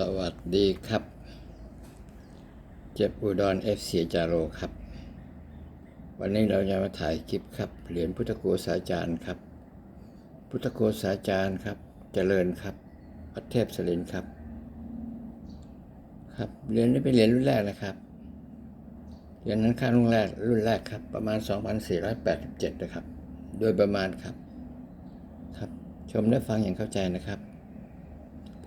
สวัสดีครับ เจ็บอุดรเอฟซีจาโรครับ วันนี้เราจะมาถ่ายคลิปครับ เหรียญพุทธโกษาจารย์ครับ พุทธโกษาจารย์ครับ เจริญครับวัดเทพสลินครับ ครับ เหรียญนี้เป็นเหรียญรุ่นแรกนะครับ เหรียญนั้นค่ารุ่นแรกรุ่นแรกครับ ประมาณ 2487 นะครับ โดยประมาณครับ ครับ ชมและฟังอย่างเข้าใจนะครับ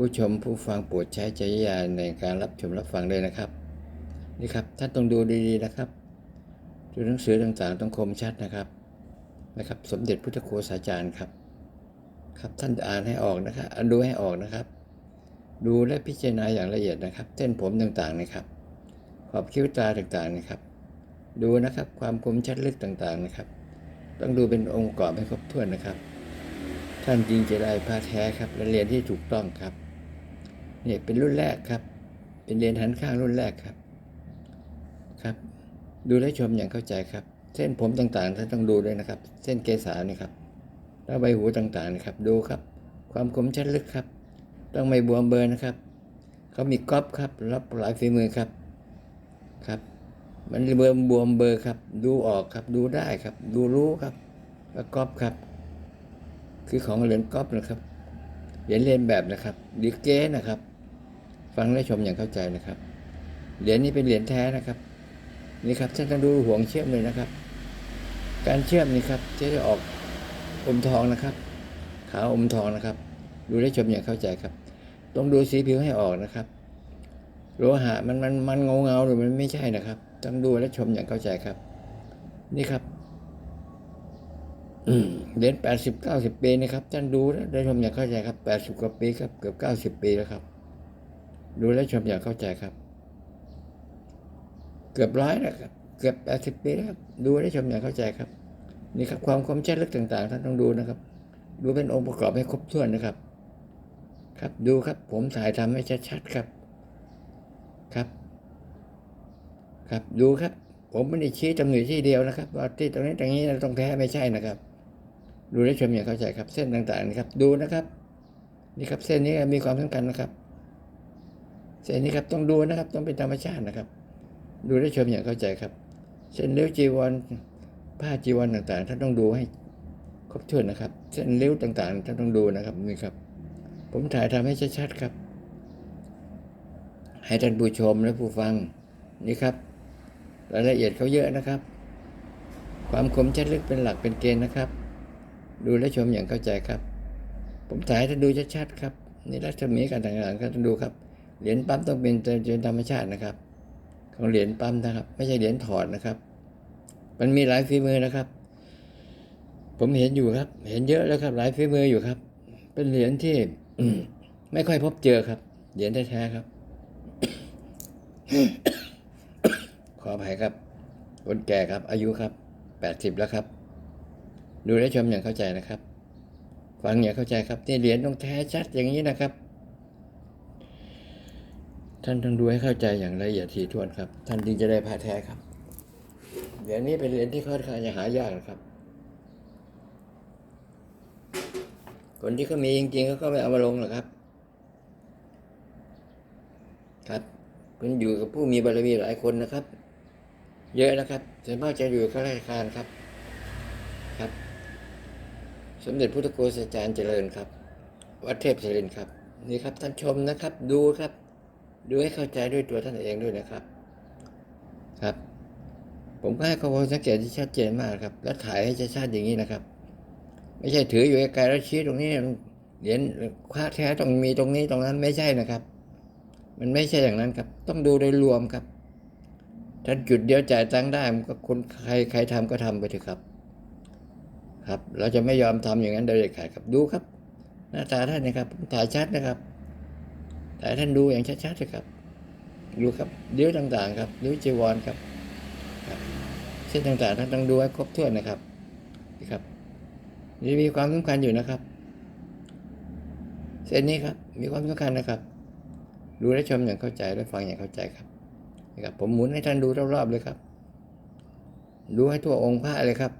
ผู้ชมผู้ฟังโปรดใช้ใจญาในการรับชมรับฟังด้วยนะครับ นี่ครับท่านต้องดูดีๆนะครับดูหนังสือต่างๆต้องคมชัดนะครับนะครับ สมเด็จพุทธโฆษาจารย์ครับ ครับท่านอ่านให้ออกนะครับดูให้ออกนะครับ ดูและพิจารณาอย่างละเอียดนะครับ เส้นผมต่างๆนะครับ ขอบคิ้วตาต่างๆนะครับ ดูนะครับความคมชัดลึกต่างๆนะครับ ต้องดูเป็นองค์ประกอบให้ครบถ้วนนะครับ ท่านจริงจะได้ผ้าแท้ครับและเรียนที่ถูกต้องครับ เนี่ยเป็นรุ่นแรกครับ เป็นเรียนหันข้างรุ่นแรกครับ ครับ ดูและชมอย่างเข้าใจครับ เส้นผมต่างๆท่านต้องดูด้วยนะครับ เส้นเกษานี่ครับแล้วใบหูต่างๆนะครับ ดูครับ ความคมชัดลึกครับ ต้องไม่บวมเบอร์นะครับ เขามีก๊อปครับรับหลายฝีมือครับครับ มันเบอร์บวมเบอร์ครับ ดูออกครับ ดูได้ครับ ดูรู้ครับว่าก๊อปครับ คือของเหรียญก๊อปนะครับเหรียญเลียนแบบนะครับดีเก้นะครับ ฟังและชมอย่างเข้าใจนะครับ เหรียญนี้เป็นเหรียญแท้นะครับ นี่ครับท่านต้องดูห่วงเชื่อมเลยนะครับ การเชื่อมนี่ครับจะได้ออกอมทองนะครับ ขาวอมทองนะครับ ดูและชมอย่างเข้าใจครับ ต้องดูสีผิวให้ออกนะครับ โลหะมันมันมันเงาเงาๆหรือมันไม่ใช่นะครับ ต้องดูและชมอย่างเข้าใจครับ นี่ครับเหรียญแปดสิบเก้าสิบปีนะครับท่านดูแล้วได้ชมอย่างเข้าใจครับแปดสิบกว่าปีครับเกือบเก้าสิบปีแล้วครับ ดูและชมอย่างเข้าใจครับ เกือบร้อยนะครับเกือบแปดสิบปีแล้วดูและชมอย่างเข้าใจครับ นี่ครับความคมชัดลึกต่างๆท่านต้องดูนะครับ ดูเป็นองค์ประกอบให้ครบถ้วนนะครับ ครับดูครับ ผมถ่ายทำให้ชัดๆครับ ครับ ครับดูครับ ผมไม่ได้ชี้ตำหนิที่เดียวนะครับว่าที่ตรงนี้ตรงนี้เราต้องแท้ไม่ใช่นะครับ ดูและชมอย่างเข้าใจครับ เส้นต่างๆนะครับ ดูนะครับ นี่ครับเส้นนี้มีความสำคัญนะครับ เส้นนี้ครับต้องดูนะครับ ต้องเป็นธรรมชาตินะครับ ดูและชมอย่างเข้าใจครับ เส้นเลี้ยวจีวรผ้าจีวรต่างๆท่านต้องดูให้ครบถ้วนนะครับ เส้นเลี้ยวต่างๆท่านต้องดูนะครับนี่ครับ ผมถ่ายทำให้ชัดๆครับ ให้ท่านผู้ชมและผู้ฟังนี่ครับ รายละเอียดเขาเยอะนะครับ ความคมชัดลึกเป็นหลักเป็นเกณฑ์นะครับ ดูและชมอย่างเข้าใจครับ ผมถ่ายให้ท่านดูชัดๆครับนี่รัศมีการต่างๆก็ท่านดูครับ เหรียญปั๊มต้องเป็นเป็นธรรมชาตินะครับ ของเหรียญปั๊มนะครับ ไม่ใช่เหรียญถอดนะครับ มันมีหลายฝีมือนะครับ ผมเห็นอยู่ครับ เห็นเยอะแล้วครับ หลายฝีมืออยู่ครับ เป็นเหรียญที่ไม่ค่อยพบเจอครับ เหรียญแท้ๆครับ ขออภัยครับคนแก่ครับ อายุครับแปดสิบแล้วครับ ดูและชมอย่างเข้าใจนะครับ ฟังอย่างเข้าใจครับนี่เหรียญต้องแท้ชัดอย่างนี้นะครับ ท่านต้องดูให้เข้าใจอย่างละเอียดถี่ถ้วนครับ ท่านจึงจะได้พระแท้ครับเหรียญนี้เป็นเหรียญที่ค่อนข้างจะหายากนะครับ คนที่เขามีจริงๆเขาก็ไม่เอามาลงหรอกครับ ครับคุณอยู่กับผู้มีบารมีหลายคนนะครับ เยอะนะครับส่วนมากจะอยู่ข้าราชการครับ ครับ สมเด็จพุทธโฆษาจารย์เจริญครับ วัดเทพศิรินครับ นี่ครับท่านชมนะครับ ดูครับ ดูให้เข้าใจด้วยตัวท่านเองด้วยนะครับ ครับ ผมก็ให้ข้อมูลสังเกตที่ชัดเจนมากครับ แล้วถ่ายให้ชัดๆอย่างนี้นะครับ ไม่ใช่ถืออยู่ไกลๆแล้วชี้ตรงนี้เหรียญคว้าแท้ต้องมีตรงนี้ตรงนั้นไม่ใช่นะครับ มันไม่ใช่อย่างนั้นครับ ต้องดูโดยรวมครับ ถ้าจุดเดียวจ่ายตังได้มันก็คนใครใครทำก็ทำไปเถอะครับ ครับ เราจะไม่ยอมทำอย่างนั้นโดยเด็ดขาดครับดูครับ หน้าตาท่านนะครับผมถ่ายชัดนะครับ ถ่ท่านดูอย่างชัดๆเลยครับ ดูครับเลี้ยวต่างๆ ครับเลี้ยวจีวรครับครับเส้นต่างๆท่านต้องดูให้ครบถ้วนนะครับนี่ครับนี่มีความสำคัญอยู่นะครับ เส้นนี้ครับมีความสำคัญนะครับ ดูและชมอย่างเข้าใจและฟังอย่างเข้าใจครับนะครับ ผมหมุนให้ท่านดูรอบๆเลยครับ ดูให้ทั่วองค์พระเลยครับ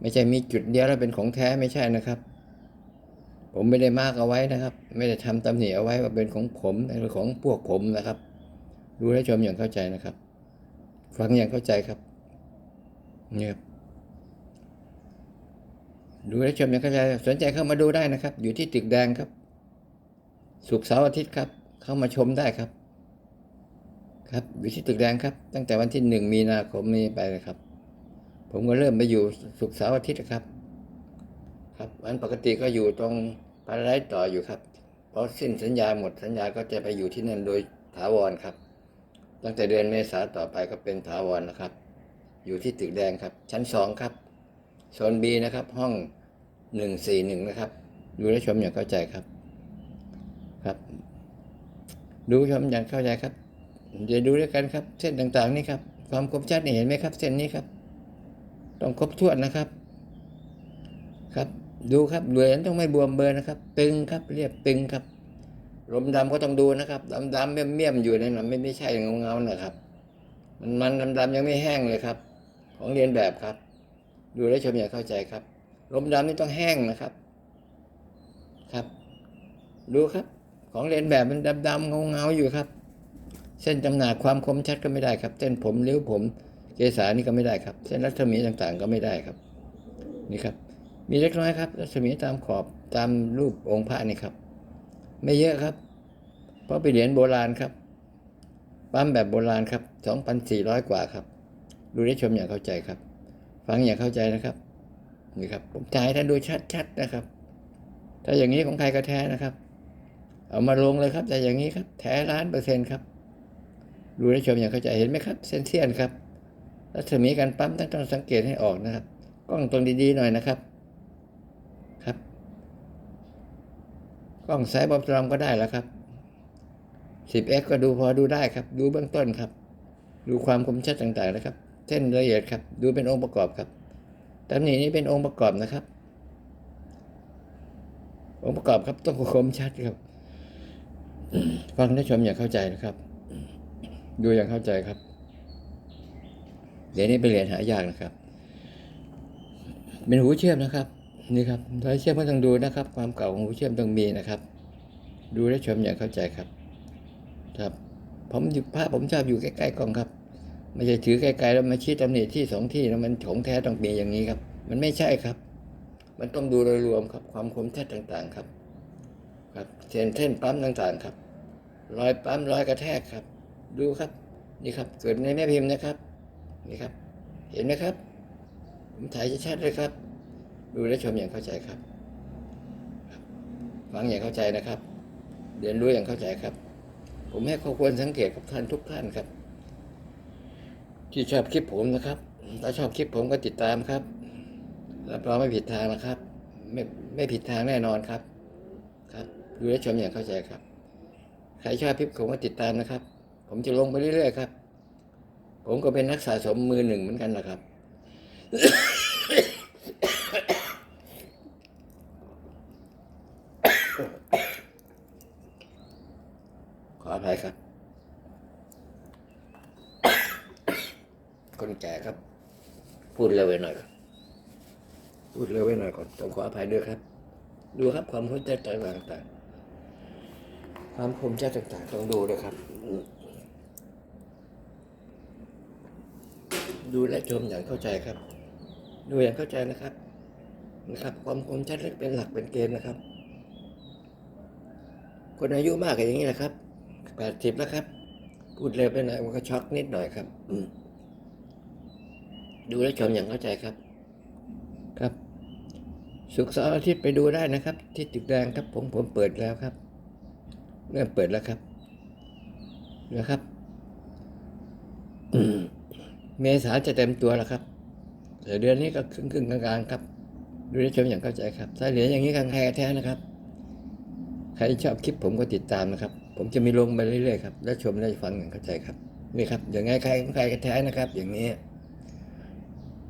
ไม่ใช่มีจุดเดียวแล้วเป็นของแท้ไม่ใช่นะครับ ผมไม่ได้มากเอาไว้นะครับ ไม่ได้ทำตำหนิเอาไว้ว่าเป็นของผมหรือของพวกผมนะครับ ดูและชมอย่างเข้าใจนะครับฟังอย่างเข้าใจครับเนี่ยครับดูและชมอย่างเข้าใจสนใจเข้ามาดูได้นะครับ อยู่ที่ตึกแดงครับ สุกเสาร์อาทิตย์ครับ เข้ามาชมได้ครับ ครับอยู่ที่ตึกแดงครับ ตั้งแต่วันที่หนึ่งมีนาคมนี้ไปเลยครับ ผมก็เริ่มไปอยู่สุกเสาร์อาทิตย์นะครับ ครับวันปกติก็อยู่ตรงพาราไดต่ออยู่ครับพอสิ้นสัญญาหมดสัญญาก็จะไปอยู่ที่นั่นโดยถาวรครับ ตั้งแต่เดือนเมษาต่อไปก็เป็นถาวรนะครับ อยู่ที่ตึกแดงครับ ชั้นสองครับโซนบีนะครับ ห้องหนึ่งสี่หนึ่งนะครับ ดูและชมอย่างเข้าใจครับครับ ดูชมอย่างเข้าใจครับเดี๋ยวดูด้วยกันครับ เส้นต่างๆนี่ครับ ความคมชัดนี่เห็นไหมครับ เส้นนี้ครับ ต้องครบถ้วนนะครับครับ ดูครับเหรียญต้องไม่บวมเบอร์นะครับ ตึงครับเรียบตึงครับลมดำก็ต้องดูนะครับดำดำๆเมี่ยมๆอยู่ในนั้นไม่ไม่ใช่เงาเงานะครับ มันมันดำดำยังไม่แห้งเลยครับ ของเรียนแบบครับ ดูแลวชมอย่าเข้าใจครับลมดำนี่ต้องแห้งนะครับ ครับ ดูครับ ของเรียนแบบมันดำดำเงาเงาอยู่ครับ เส้นจำหนาความคมชัดก็ไม่ได้ครับ เส้นผมริ้ยวผม เกษานี่ก็ไม่ได้ครับ เส้นรัศมีต่างๆก็ไม่ได้ครับ นี่ครับ มีเล็กน้อยครับรัศมีตามขอบตามรูปองค์พระนี่ครับ ไม่เยอะครับ เพราะเป็นเหรียญโบราณครับปั๊มแบบโบราณครับ 2,400 กว่าครับ ดูได้ชมอย่างเข้าใจครับ ฟังอย่างเข้าใจนะครับนี่ครับ ผมถ่ายให้ท่านดูชัดๆนะครับ ถ้าอย่างนี้ของใครก็แท้นะครับ เอามาลงเลยครับ แต่อย่างนี้ครับ แท้ล้านเปอร์เซ็นต์ครับ ดูได้ชมอย่างเข้าใจเห็นไหมครับ เส้นเสี้ยนครับรัศมีการปั๊มต้องต้องสังเกตให้ออกนะครับ กล้องตรงดีๆหน่อยนะครับ กล้องสายบอมตรอมก็ได้แล้วครับ 10x ก็ดูพอดูได้ครับ ดูเบื้องต้นครับ ดูความคมชัดต่างๆนะครับ เส้นละเอียดครับ ดูเป็นองค์ประกอบครับตำหนินี้เป็นองค์ประกอบนะครับ องค์ประกอบครับต้องคมชัดครับ ฟังและชมอย่างเข้าใจนะครับ ดูอย่างเข้าใจครับเหรียญนี้เป็นเหรียญหายากนะครับ เป็นหูเชื่อมนะครับ นี่ครับรอยเชื่อมก็ต้องดูนะครับ ความเก่าของหูเชื่อมต้องมีนะครับ ดูและชมอย่างเข้าใจครับ ครับผมอยู่ภาพผมชอบอยู่ใกล้ๆกล้องครับไม่ใช่ถือไกลๆแล้วมาชี้ตำหนิที่สองที่แล้วมันของแท้ต้องมีอย่างนี้ครับ มันไม่ใช่ครับ มันต้องดูโดยรวมครับ ความคมชัดต่างๆครับ ครับเส้นเส้นปั๊มต่างๆครับ รอยปั๊มรอยกระแทกครับ ดูครับ นี่ครับ เกิดในแม่พิมพ์นะครับ นี่ครับ เห็นไหมครับผมถ่ายชัดๆเลยครับ ดูและชมอย่างเข้าใจครับ ฟังอย่างเข้าใจนะครับ เรียนรู้อย่างเข้าใจครับ ผมให้ข้อควรสังเกตกับท่านทุกท่านครับ ที่ชอบคลิปผมนะครับ ถ้าชอบคลิปผมก็ติดตามครับรับรองไม่ผิดทางนะครับ ไม่ไม่ผิดทางแน่นอนครับ ครับดูและชมอย่างเข้าใจครับ ใครชอบคลิปผมก็ติดตามนะครับ ผมจะลงไปเรื่อยๆครับ ผมก็เป็นนักสะสมมือหนึ่งเหมือนกันแหละครับ ขออ ภัยครับ คนแก่ครับ พูดเร็วไปหน่อยครับพูดเร็วไปหน่อยก่อนต้องขออภัยด้วยครับ ดูครับความเข้าใจต่างๆความคมชัดต่างๆต้องดูด้วยครับ ดูและชมอย่างเข้าใจครับ ดูอย่างเข้าใจนะครับนะครับ ความคมชัดเป็นหลักเป็นเกณฑ์นะครับ คนอายุมากอย่างนี้นะครับ แปดสิบแล้วครับ พูดเร็วไปหน่อยมันก็ช็อกนิดหน่อยครับ อืมดูและชมอย่างเข้าใจครับ ครับสุกร์เสาร์อาทิตย์ไปดูได้นะครับ ที่ตึกแดงครับ ผมผมเปิดแล้วครับ เริ่มเปิดแล้วครับนะครับเมษาจะเต็มตัวแล้วครับแต่เดือนนี้ก็ครึ่งครึ่งๆกลางๆครับ ดูและชมอย่างเข้าใจครับถ้าเหลืออย่างนี้กันใครแท้นะครับ ใครชอบคลิปผมก็ติดตามนะครับ ผมจะมีลงไปเรื่อยๆครับและชมและฟังอย่างเข้าใจครับ นี่ครับ อย่างไงใครใครก็แท้นะครับ อย่างนี้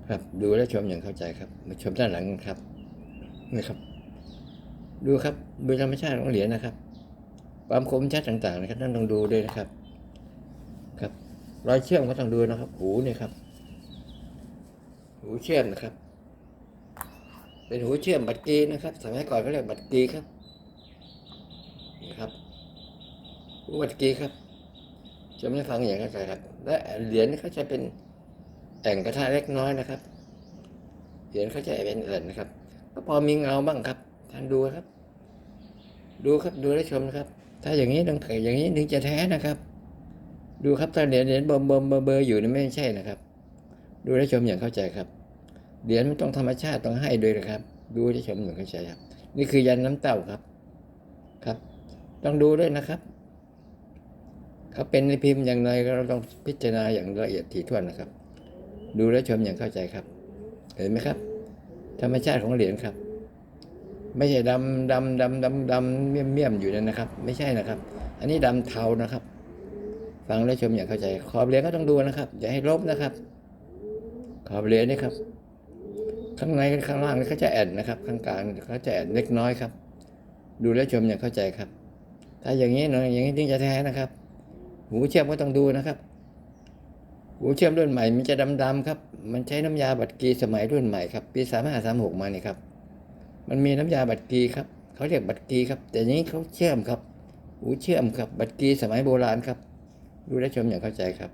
ครับดูและชมอย่างเข้าใจครับ มาชมด้านหลังกันครับนี่ครับ ดูครับดูธรรมชาติของเหรียญนะครับ ความคมชัดต่างๆนะครับท่านต้องดูด้วยนะครับ ครับรอยเชื่อมก็ต้องดูนะครับ หูเนี่ยครับ หูเชื่อมนะครับ เป็นหูเชื่อมบัตรกีนะครับ สมัยก่อนเขาเรียกบัตรกีครับครับ เมื่อกี้ครับชมได้ฟังอย่างเข้าใจครับ และเหรียญเขาจะเป็นแอ่งกระทะเล็กน้อยนะครับ เหรียญเขาจะเป็นแอ่งนะครับ ก็พอมีเงาบ้างครับท่านดูครับ ดูครับดูและชมนะครับ ถ้าอย่างนี้ต้องอย่างนี้ถึงจะแท้นะครับ ดูครับถ้าเหรียญเหรียญเบิ่มเบิ่มเบอร์อยู่นี่ไม่ใช่นะครับ ดูและชมอย่างเข้าใจครับเหรียญมันต้องธรรมชาติต้องให้ด้วยนะครับ ดูและชมอย่างเข้าใจครับ นี่คือยันน้ำเต้าครับ ครับ ต้องดูด้วยนะครับ เขาเป็นในพิมพ์อย่างไรก็เราต้องพิจารณาอย่างละเอียดถี่ถ้วนนะครับ ดูและชมอย่างเข้าใจครับ เห็นไหมครับ ธรรมชาติของเหรียญครับ ไม่ใช่ดำดำดำดำดำเมี่ยมเมี่ยมอยู่นั่นนะครับ ไม่ใช่นะครับ อันนี้ดำเทานะครับ ฟังและชมอย่างเข้าใจ ขอบเหรียญก็ต้องดูนะครับ อย่าให้ลบนะครับ ขอบเหรียญนี่ครับข้างในข้างล่างนี่เขาจะแอนนะครับ ข้างกลางเขาจะแอนเล็กน้อยครับ ดูและชมอย่างเข้าใจครับ ถ้าอย่างนี้นะอย่างนี้ถึงจะแท้นะครับ หูเชื่อมก็ต้องดูนะครับ หูเชื่อมรุ่นใหม่มันจะดำๆครับ มันใช้น้ำยาบัตรกีสมัยรุ่นใหม่ครับปีสามห้าสามหกมานี่ครับ มันมีน้ำยาบัตรกีครับเขาเรียกบัตรกีครับ แต่ย่างนี้เขาเชื่อมครับ หูเชื่อมครับ บัตรกีสมัยโบราณครับ ดูและชมอย่างเข้าใจครับ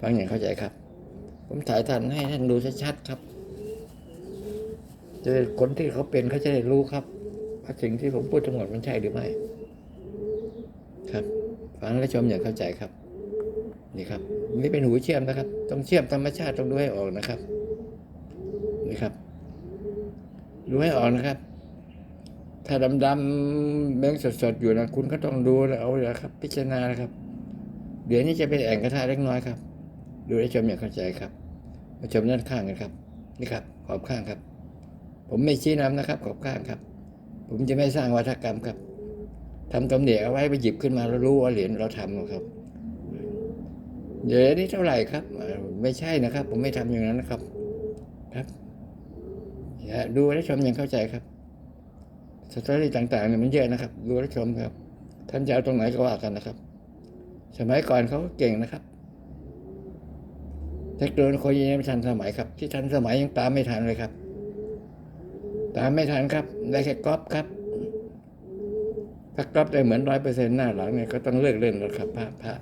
ฟังอย่างเข้าใจครับ ผมถ่ายท่านให้ท่านดูชัดๆครับจะคนที่เขาเป็นเขาจะได้รู้ครับว่าสิ่งที่ผมพูดทั้งหมดมันใช่หรือไม่ครับ ฟังและชมอย่างเข้าใจครับ นี่ครับ นี่เป็นหูเชื่อมนะครับ ต้องเชื่อมธรรมชาติต้องดูให้ออกนะครับ นี่ครับ ดูให้ออกนะครับ ถ้าดำๆแบงสดๆอยู่นะคุณก็ต้องดูแล้วเอาเลยครับ พิจารณานะครับ เดี๋ยวนี้จะเป็นแอ่งกระทะเล็กน้อยครับ ดูและชมอย่างเข้าใจครับ มาชมด้านข้างกันครับ นี่ครับ ขอบข้างครับ ผมไม่ชี้นำนะครับ ขอบข้างครับ ผมจะไม่สร้างวัฒกรรมครับ ทำตำเหนียเอาไว้ไปหยิบขึ้นมาแล้วรู้ว่าเหรียญเราทำหรอกครับเหรียญนี้เท่าไหร่ครับ ไม่ใช่นะครับ ผมไม่ทำอย่างนั้นนะครับ ครับอย่าดูและชมอย่างเข้าใจครับสตอรี่ต่างๆเนี่ยมันเยอะนะครับ ดูและชมครับ ท่านจะเอาตรงไหนก็ว่ากันนะครับ สมัยก่อนเขาก็เก่งนะครับเทคโนโลยียังไม่ทันสมัยครับ ที่ทันสมัยยังตามไม่ทันเลยครับ ตามไม่ทันครับ ได้แค่ก๊อปครับ ถ้าก๊อปได้เหมือนร้อยเปอร์เซ็นต์หน้าหลังเนี่ยก็ต้องเลิกเล่นแล้วครับพระพระ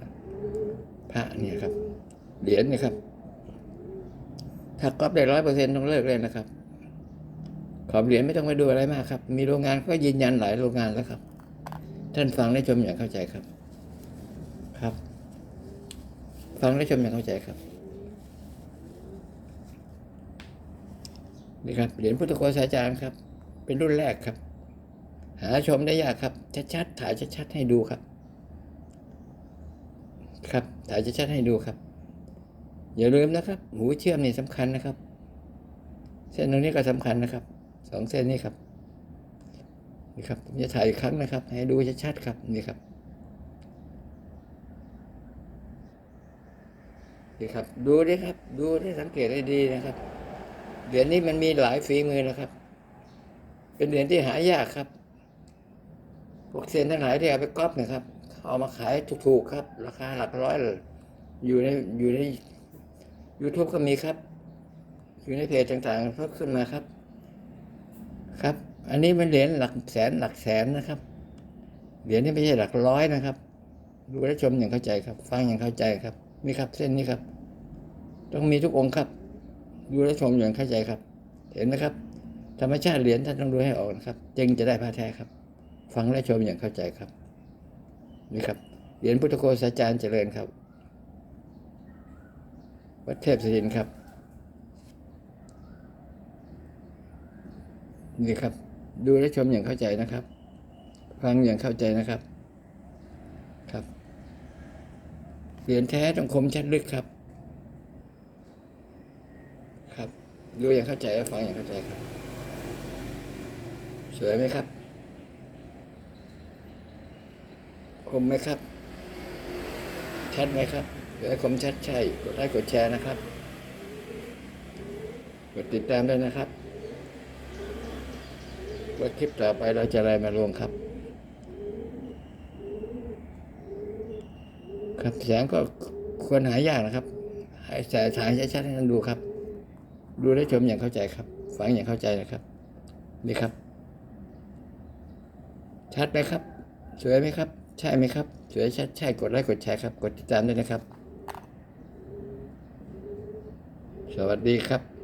พระเนี่ยครับ เหรียญเนี่ยครับ ถ้าก๊อปได้ร้อยเปอร์เซ็นต์ต้องเลิกเล่นนะครับ ขอบเหรียญไม่ต้องไปดูอะไรมากครับ มีโรงงานก็ยืนยันหลายโรงงานแล้วครับ ท่านฟังและชมอย่างเข้าใจครับ ครับ ฟังและชมอย่างเข้าใจครับนี่ครับเหรียญพุทธโฆษาจารย์ครับ เป็นรุ่นแรกครับ หาชมได้ยากครับชัดๆถ่ายชัดๆให้ดูครับ ครับถ่ายชัดๆให้ดูครับ อย่าลืมนะครับ หูเชื่อมนี่สำคัญนะครับ เส้นตรงนี้ก็สำคัญนะครับสองเส้นนี้ครับนี่ครับผมจะถ่ายอีกครั้งนะครับ ให้ดูชัดๆครับนี่ครับนี่ครับ ดูดิครับ ดูได้สังเกตให้ดีนะครับเหรียญนี้มันมีหลายฝีมือนะครับ เป็นเหรียญที่หายากครับ วกเซียนทั้งหลายที่เอาไปก๊อปเนะครับ เอามาขายถูกๆครับ ราคาหลักร้อยเลยอยู่ในอยู่ใน YouTube ก็มีครับ อยู่ในเพจต่างๆเขาขึ้นมาครับ ครับ อันนี้มันเหรียญหลักแสนหลักแสนนะครับ เหรียญนี้ไม่ใช่หลักร้อยนะครับ ดูและชมอย่างเข้าใจครับ ฟังอย่างเข้าใจครับนี่ครับ เส้นนี้ครับ ต้องมีทุกองค์ครับ ดูและชมอย่างเข้าใจครับ เห็นไหมครับ ธรรมชาติเหรียญท่านต้องดูให้ออกนะครับ จึงจะได้พระแท้ครับ ฟังและชมอย่างเข้าใจครับนี่ครับเหรียญพุทธโฆษาจารย์เจริญครับ วัดเทพศิรินครับ นี่ครับ ดูและชมอย่างเข้าใจนะครับ ฟังอย่างเข้าใจนะครับ ครับ เหรียญแท้ต้องคมชัดลึกครับ ครับ ดูอย่างเข้าใจและฟังอย่างเข้าใจครับ สวยไหมครับ คมไหมครับ ชัดไหมครับเดี๋ยวให้คมชัดใช่ กดไลค์กดแชร์นะครับ กดติดตามด้วยนะครับว่าคลิปต่อไปเราจะอะไรมาลงครับ ครับแสงก็ควรหายากนะครับให้แสงถ่ายชัดๆให้ท่านดูครับ ดูและชมอย่างเข้าใจครับ ฟังอย่างเข้าใจนะครับ นี่ครับ ชัดไหมครับ สวยไหมครับ ใช่ไหมครับสวยใช่ใช่กดไลค์กดแชร์ครับ กดติดตามด้วยนะครับ สวัสดีครับ